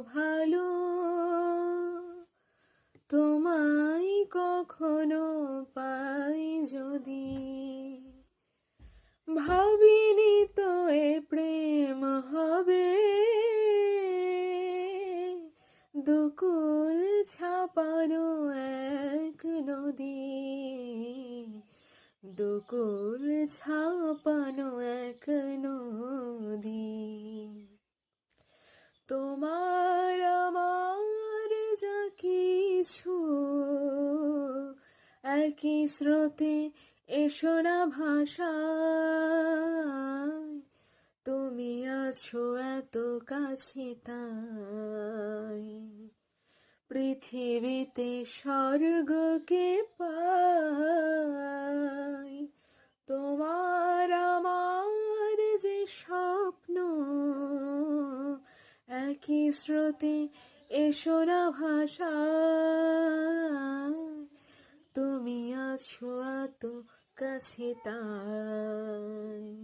ভালো। তোমায় কখনো পাই যদি। ভাবিনি তো এ প্রেম হবে। দুকুল ছাপানো এক নদী। দুকুল ছাপানো এক নদী কিছু একই স্রোতে এসো না ভাষা তুমি আছো এত কাছে তাই। পৃথিবীতে স্বর্গকে পাই। তোমার আমার যে স্বপ্ন, একই স্রোতে এসো না ভাষা তুমি আছো এত কাছে তাই।